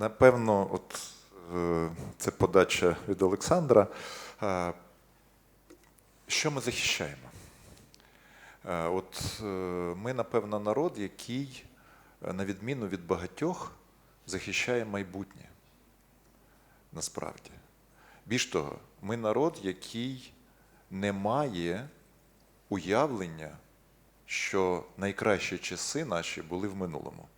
Напевно, от е, це подача від Олександра. Е, Що ми захищаємо? Е, От ми, напевно, народ, який, на відміну від багатьох, захищає майбутнє. Насправді. Більш того, ми народ, який не має уявлення, що найкращі часи наші були в минулому.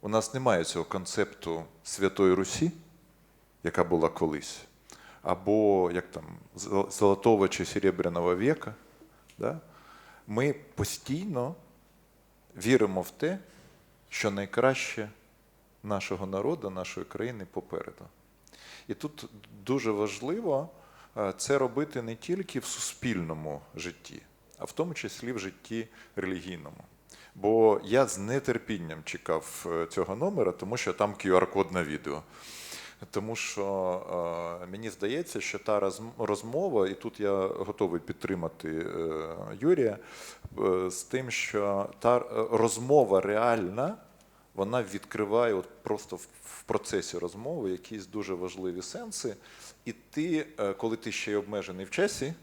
У нас немає цього концепту Святої Русі, яка була колись, або як там зо- Золотого чи Серебряного віка. Да? Ми постійно віримо в те, що найкраще нашого народу, нашої країни попереду. І тут дуже важливо е, це робити не тільки в суспільному житті, а в тому числі в житті релігійному. Бо я з нетерпінням чекав е, цього номера, тому що там QR-код на відео. Тому що е, мені здається, що та розмова, і тут я готовий підтримати е, Юрія, е, з тим, що та е, розмова реальна, вона відкриває от просто в, в процесі розмови якісь дуже важливі сенси. І ти, е, коли ти ще й обмежений в часі,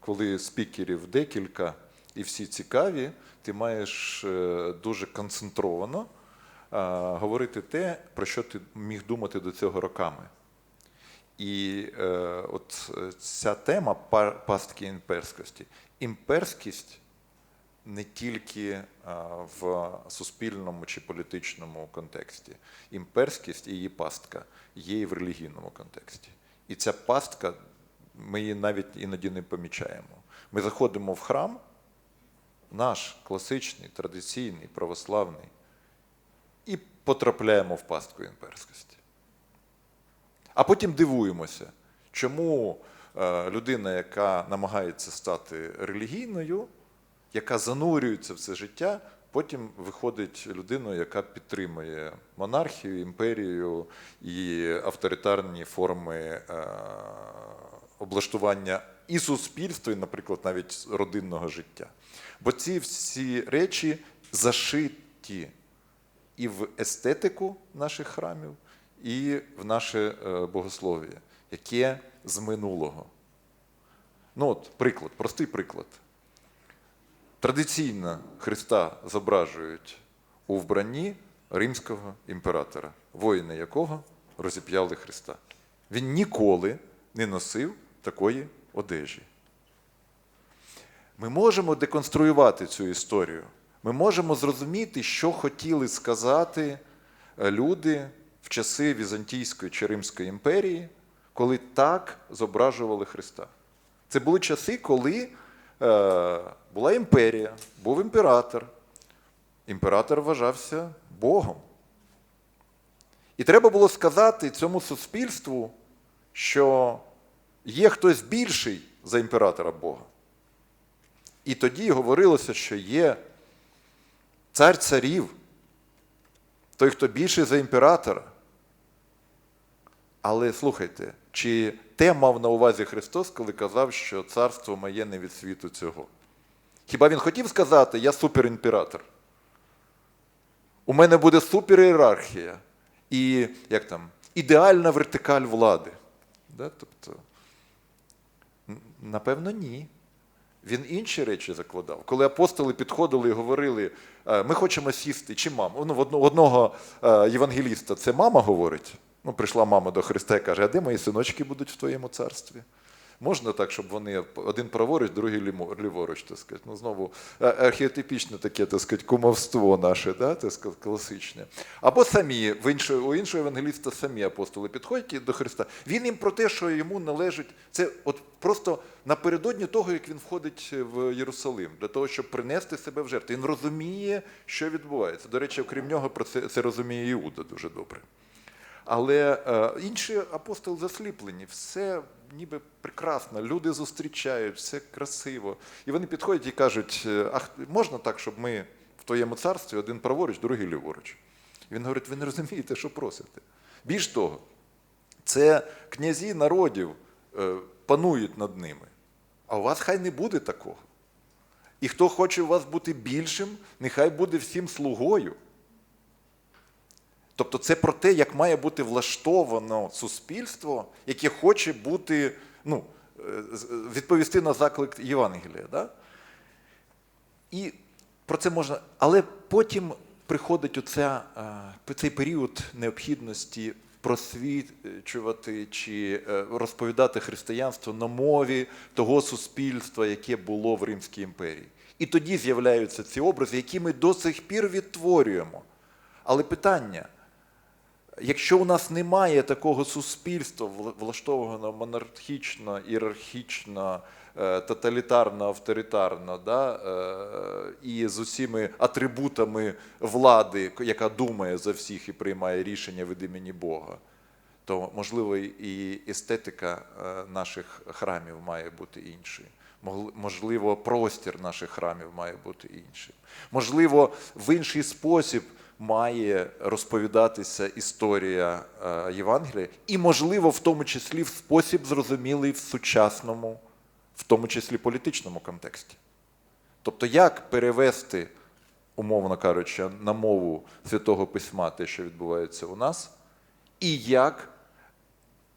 коли спікерів декілька і всі цікаві, ти маєш е, дуже концентровано е, говорити те, про що ти міг думати до цього роками. І е, от е, ця тема пастки імперськості. Імперськість не тільки в суспільному чи політичному контексті. Імперськість і її пастка є і в релігійному контексті. І ця пастка, ми її навіть іноді не помічаємо. Ми заходимо в храм, наш класичний, традиційний, православний, і потрапляємо в пастку імперськості. А потім дивуємося, чому е, людина, яка намагається стати релігійною, яка занурюється в це життя, потім виходить людиною, яка підтримує монархію, імперію і авторитарні форми е, облаштування і суспільства, і, наприклад, навіть родинного життя. Бо ці всі речі зашиті і в естетику наших храмів, і в наше е, богослов'я, яке з минулого. Ну, от приклад, простий приклад. Традиційно Христа зображують у вбранні римського імператора, воїни якого розіп'яли Христа. Він ніколи не носив такої одежі. Ми можемо деконструювати цю історію. Ми можемо зрозуміти, що хотіли сказати е, люди в часи Візантійської чи Римської імперії, коли так зображували Христа. Це були часи, коли е, була імперія, був імператор. Імператор вважався Богом. І треба було сказати цьому суспільству, що є хтось більший за імператора Бога. І тоді говорилося, що є цар царів, той, хто більший за імператора. Але слухайте, чи те мав на увазі Христос, коли казав, що царство моє не від світу цього? Хіба він хотів сказати, я суперімператор? У мене буде суперієрархія і як там, ідеальна вертикаль влади. Да? Тобто, напевно, ні. Він інші речі закладав. Коли апостоли підходили і говорили, «Е, ми хочемо сісти, чи мама? Ну, в одно- одного е, євангеліста це мама говорить. Ну, прийшла мама до Христа і каже, а де мої синочки будуть в твоєму царстві? Можна так, щоб вони один праворуч, другий ліворуч, так сказати. Ну, знову е, архетипічне таке, так сказати, кумовство наше, да, так сказати, класичне. Або самі, в іншого, у іншого евангеліста самі апостоли підходять до Христа. Він їм про те, що йому належить, це от просто напередодні того, як він входить в Єрусалим, для того, щоб принести себе в жертву. Він розуміє, що відбувається. До речі, окрім нього, про це, це розуміє Іуда дуже добре. Але е, інші апостоли засліплені, все ніби прекрасно, люди зустрічають, все красиво. І вони підходять і кажуть: е, а можна так, щоб ми в твоєму царстві один праворуч, другий ліворуч? Він говорить: ви не розумієте, що просите. Більш того, це князі народів е, панують над ними. А у вас хай не буде такого. І хто хоче у вас бути більшим, нехай буде всім слугою. Тобто це про те, як має бути влаштовано суспільство, яке хоче бути, ну, е, відповісти на заклик Євангелія. Да? І про це можна. Але потім приходить оця, е, цей період необхідності просвічувати чи е, розповідати християнство на мові того суспільства, яке було в Римській імперії. І тоді з'являються ці образи, які ми до сих пір відтворюємо. Але питання. Якщо у нас немає такого суспільства, вла- влаштованого монархічно, ієрархічно, е, тоталітарно, авторитарно, да, е, і з усіми атрибутами влади, яка думає за всіх і приймає рішення від імені Бога, то можливо і естетика е, наших храмів має бути іншою. Можливо, простір наших храмів має бути іншим. Можливо, в інший спосіб має розповідатися історія е, Євангелія, і, можливо, в тому числі в спосіб зрозумілий в сучасному, в тому числі політичному контексті. Тобто, як перевести, умовно кажучи, на мову Святого Письма те, що відбувається у нас, і як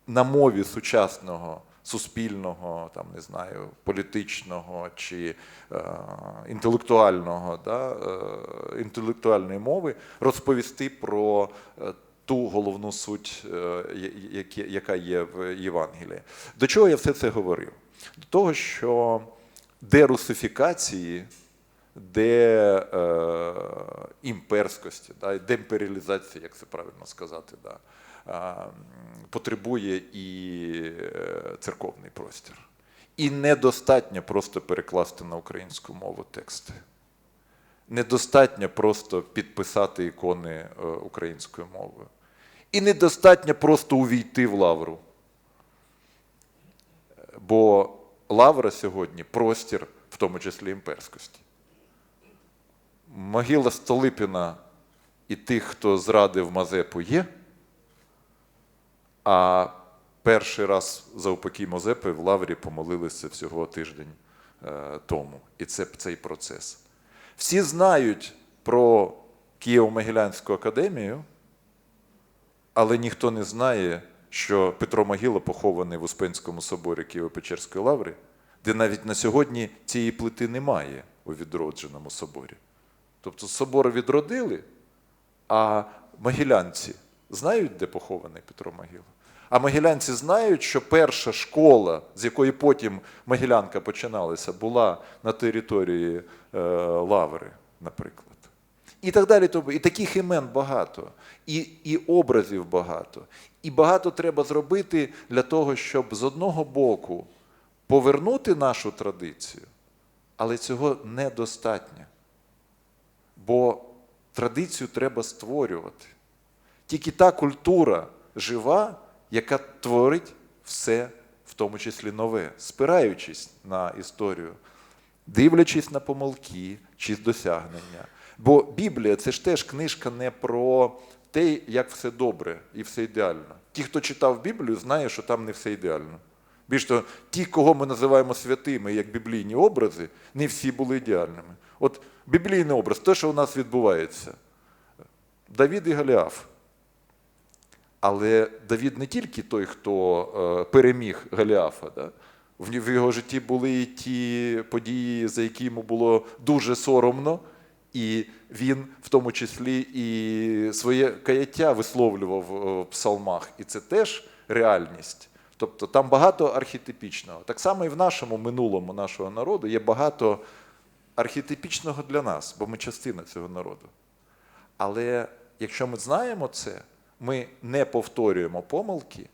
на мові сучасного суспільного, там не знаю, політичного чи е, інтелектуального, да, е, інтелектуальної мови розповісти про е, ту головну суть, е, яка є в Євангелії. До чого я все це говорив? До того, що дерусифікації, де е, імперськості, да, демперіалізації, як це правильно сказати, да, потребує і е, церковний простір. І недостатньо просто перекласти на українську мову тексти. Недостатньо просто підписати ікони е, українською мовою. І недостатньо просто увійти в лавру. Бо лавра сьогодні простір, в тому числі імперськості. Могила Столипіна і тих, хто зрадив Мазепу, є. А перший раз за упокій Мазепи в Лаврі помолилися всього тиждень е, тому. І це цей процес. Всі знають про Києво-Могилянську академію, але ніхто не знає, що Петро Могила похований в Успенському соборі Києво-Печерської лаври, де навіть на сьогодні цієї плити немає у відродженому соборі. Тобто собор відродили, а могилянці знають, де похований Петро Могила? А могилянці знають, що перша школа, з якої потім Могилянка починалася, була на території е, Лаври, наприклад. І так далі. Тобто, І таких імен багато, і, і образів багато. І багато треба зробити для того, щоб з одного боку повернути нашу традицію, але цього недостатньо. Бо традицію треба створювати. Тільки та культура жива, яка творить все, в тому числі нове, спираючись на історію, дивлячись на помилки чи досягнення. Бо Біблія це ж теж книжка не про те, як все добре і все ідеально. Ті, хто читав Біблію, знає, що там не все ідеально. Більш того, ті, кого ми називаємо святими як біблійні образи, не всі були ідеальними. От біблійний образ, те, що у нас відбувається. Давід і Голіаф. Але Давід не тільки той, хто е, переміг Голіафа. Да? В його житті були і ті події, за які йому було дуже соромно, і він в тому числі і своє каяття висловлював е, в псалмах. І це теж реальність. Тобто там багато архетипічного. Так само і в нашому минулому нашого народу є багато архетипічного для нас, бо ми частина цього народу. Але якщо ми знаємо це, ми не повторюємо помилки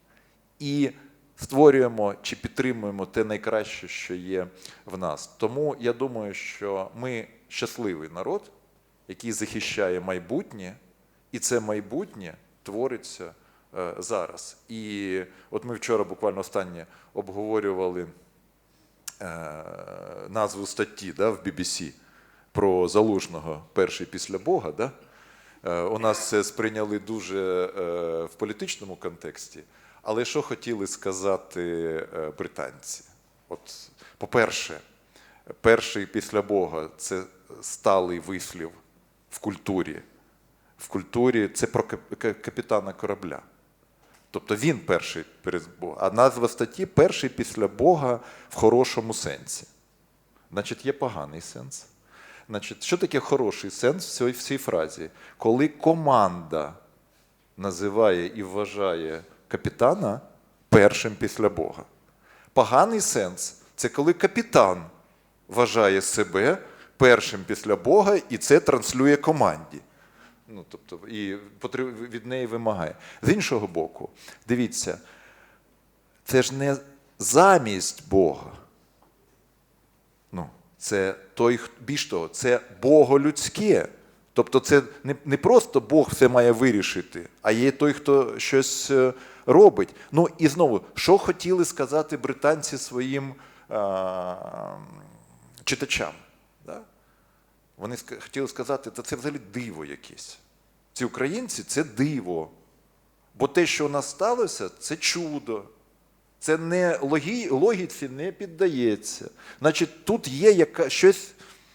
і створюємо чи підтримуємо те найкраще, що є в нас. Тому я думаю, що ми щасливий народ, який захищає майбутнє, і це майбутнє твориться е, зараз. І от ми вчора буквально останнє обговорювали е, назву статті да, в BBC про залужного перший після Бога. Да? Е, У нас це сприйняли дуже е, в політичному контексті. Але що хотіли сказати е, британці? От, по-перше, перший після Бога це сталий вислів в культурі, в культурі це про капітана корабля. Тобто він перший перед Богом. А назва статті перший після Бога в хорошому сенсі. Значить, є поганий сенс. Значить, що таке хороший сенс в цій, в цій фразі? Коли команда називає і вважає капітана першим після Бога. Поганий сенс це коли капітан вважає себе першим після Бога, і це транслює команді. Ну, тобто, і від неї вимагає. З іншого боку, дивіться, це ж не замість Бога. Ну, це той, більш того, це боголюдське. Тобто це не, не просто Бог все має вирішити, а є той, хто щось е, робить. Ну і знову, що хотіли сказати британці своїм а, читачам? Да? Вони хотіли сказати, та це взагалі диво якесь. Ці українці це диво. Бо те, що у нас сталося, це чудо. Це не логі, логіці не піддається. Значить, тут є яка, щось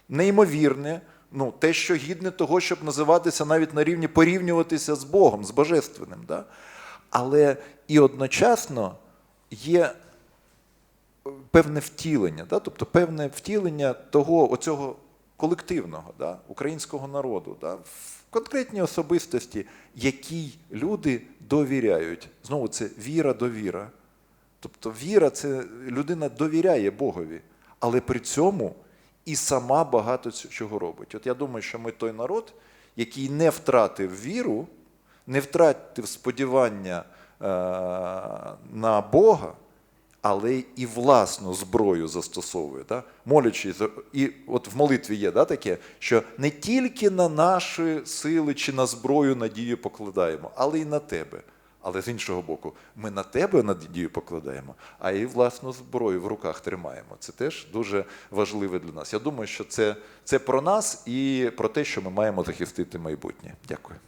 неймовірне, ну, те, що гідне того, щоб називатися навіть на рівні порівнюватися з Богом, з Божественним. Да? Але і одночасно є певне втілення, да? тобто певне втілення того оцього колективного да? українського народу, да? в конкретній особистості, якій люди довіряють. Знову це віра довіра. Тобто віра це людина довіряє Богові, але при цьому і сама багато чого робить. От я думаю, що ми той народ, який не втратив віру, не втратив сподівання е, на Бога, але і власну зброю застосовує, да? молячись. І от в молитві є да, таке, що не тільки на наші сили чи на зброю надію покладаємо, але й на тебе. Але з іншого боку, ми на тебе надію покладаємо, а і власну зброю в руках тримаємо. Це теж дуже важливе для нас. Я думаю, що це, це про нас і про те, що ми маємо захистити майбутнє. Дякую.